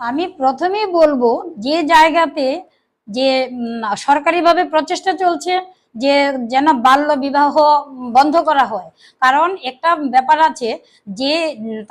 আমি প্রথমেই বলব যে জায়গাতে যে সরকারিভাবে প্রচেষ্টা চলছে যে যেন বাল্য বিবাহ বন্ধ করা হয়। কারণ একটা ব্যাপার আছে যে,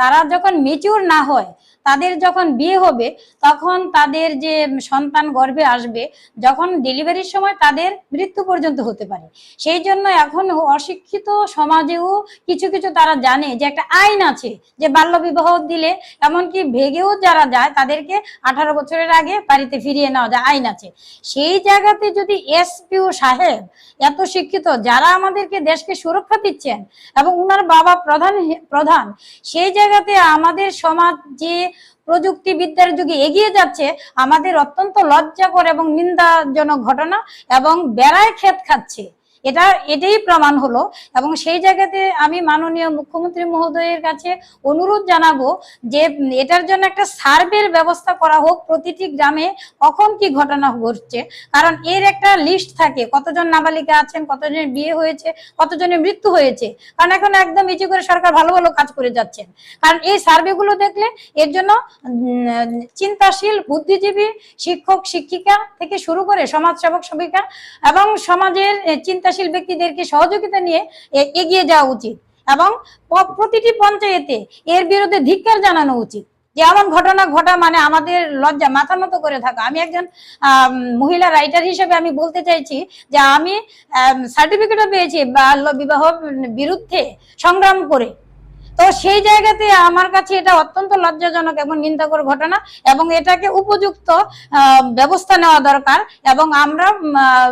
তারা যখন মেচিউর না হয়, তাদের যখন বিয়ে হবে, তখন তাদের যে সন্তান গর্ভে আসবে, যখন ডেলিভারির সময় তাদের মৃত্যু পর্যন্ত হতে পারে। সেই জন্য এখন অশিক্ষিত সমাজেও কিছু কিছু তারা জানে যে একটা আইন আছে যে বাল্য বিবাহ দিলে এমনকি ভেগেও যারা যায়, তাদেরকে আঠারো বছরের আগে বাড়িতে ফিরিয়ে নেওয়া যায়, আইন আছে। সেই জায়গাতে যদি এসপিও সাহেব এত শিক্ষিত, যারা আমাদেরকে দেশকে সুরক্ষা দিচ্ছেন এবং উনার বাবা প্রধান প্রধান, সেই জায়গাতে আমাদের সমাজ যে প্রযুক্তিবিদ্যার যুগে এগিয়ে যাচ্ছে, আমাদের অত্যন্ত লজ্জাকর এবং নিন্দাজনক ঘটনা এবং বেড়ায় ক্ষেত খাচ্ছে। এটা এটাই প্রমাণ হলো। এবং সেই জায়গাতে আমি মাননীয় মুখ্যমন্ত্রী মহোদয়ের কাছে অনুরোধ জানাব যে এটার জন্য একটা সার্ভের ব্যবস্থা করা হোক প্রতিটি গ্রামে কখন কি ঘটনা ঘটছে। কারণ এর একটা লিস্ট থাকে কতজন নাবালিকা আছেন কতজনের বিয়ে হয়েছে কতজনের মৃত্যু হয়েছে। কারণ এখন একদম ইচি করে সরকার ভালো ভালো কাজ করে যাচ্ছেন। কারণ এই সার্ভেগুলো দেখলে এর জন্য চিন্তাশীল বুদ্ধিজীবী শিক্ষক শিক্ষিকা থেকে শুরু করে সমাজসেবক সেবিকা এবং সমাজের এ, চিন্তাশীল ব্যক্তিদেরকে সহযোগিতা নিয়ে এগিয়ে যাওয়া উচিত। এবং প্রতিটি পঞ্চায়েতে এর বিরুদ্ধে ধিক্কার জানানো উচিত। যে এমন ঘটনা ঘটা মানে আমাদের লজ্জা মাথা মতো করে থাকা। আমি একজন মহিলা রাইটার হিসেবে আমি বলতে চাইছি যে আমি সার্টিফিকেটও পেয়েছি বাল্য বিবাহ বিরুদ্ধে সংগ্রাম করে। তো সেই জায়গাতে আমার কাছে এটা অত্যন্ত লজ্জাজনক এবং নিন্দাকর ঘটনা এবং এটাকে উপযুক্ত ব্যবস্থা নেওয়া দরকার। এবং আমরা আহ,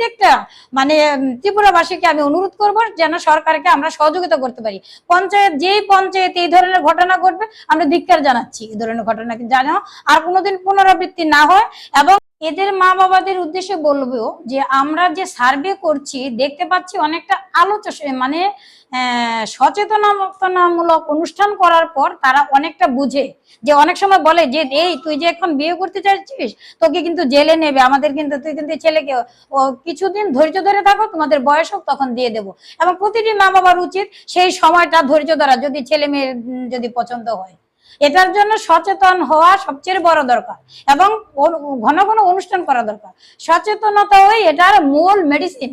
প্রত্যেকটা মানে ত্রিপুরাবাসীকে আমি অনুরোধ করব যেন সরকারকে আমরা সহযোগিতা করতে পারি। পঞ্চায়েত, যেই পঞ্চায়েত এই ধরনের ঘটনা ঘটবে, আমরা ধিক্কার জানাচ্ছি। এই ধরনের ঘটনাকে যেন আর কোনোদিন পুনরাবৃত্তি না হয় এবং এদের মা বাবাদের উদ্দেশ্যে বলব যে আমরা যে সার্ভে করছি, দেখতে পাচ্ছি অনেকটা আলোচনা মানে সচেতনতামূলক অনুষ্ঠান করার পর তারা অনেকটা বুঝে। যে অনেক সময় বলে যে, এই, তুই যে এখন বিয়ে করতে চাইছিস, তোকে কিন্তু জেলে নেবে, আমাদের কিন্তু, তুই কিন্তু ছেলেকে কিছুদিন ধৈর্য ধরে থাকো, তোমাদের বয়স হোক, তখন দিয়ে দেবো। এবং প্রতিটি মা বাবার উচিত সেই সময়টা ধৈর্য ধরা, যদি ছেলে মেয়ের যদি পছন্দ হয়। এটার জন্য সচেতন হওয়া সবচেয়ে বড় দরকার এবং ঘন ঘন অনুষ্ঠান করা দরকার। সচেতনতা ওই এটার মূল মেডিসিন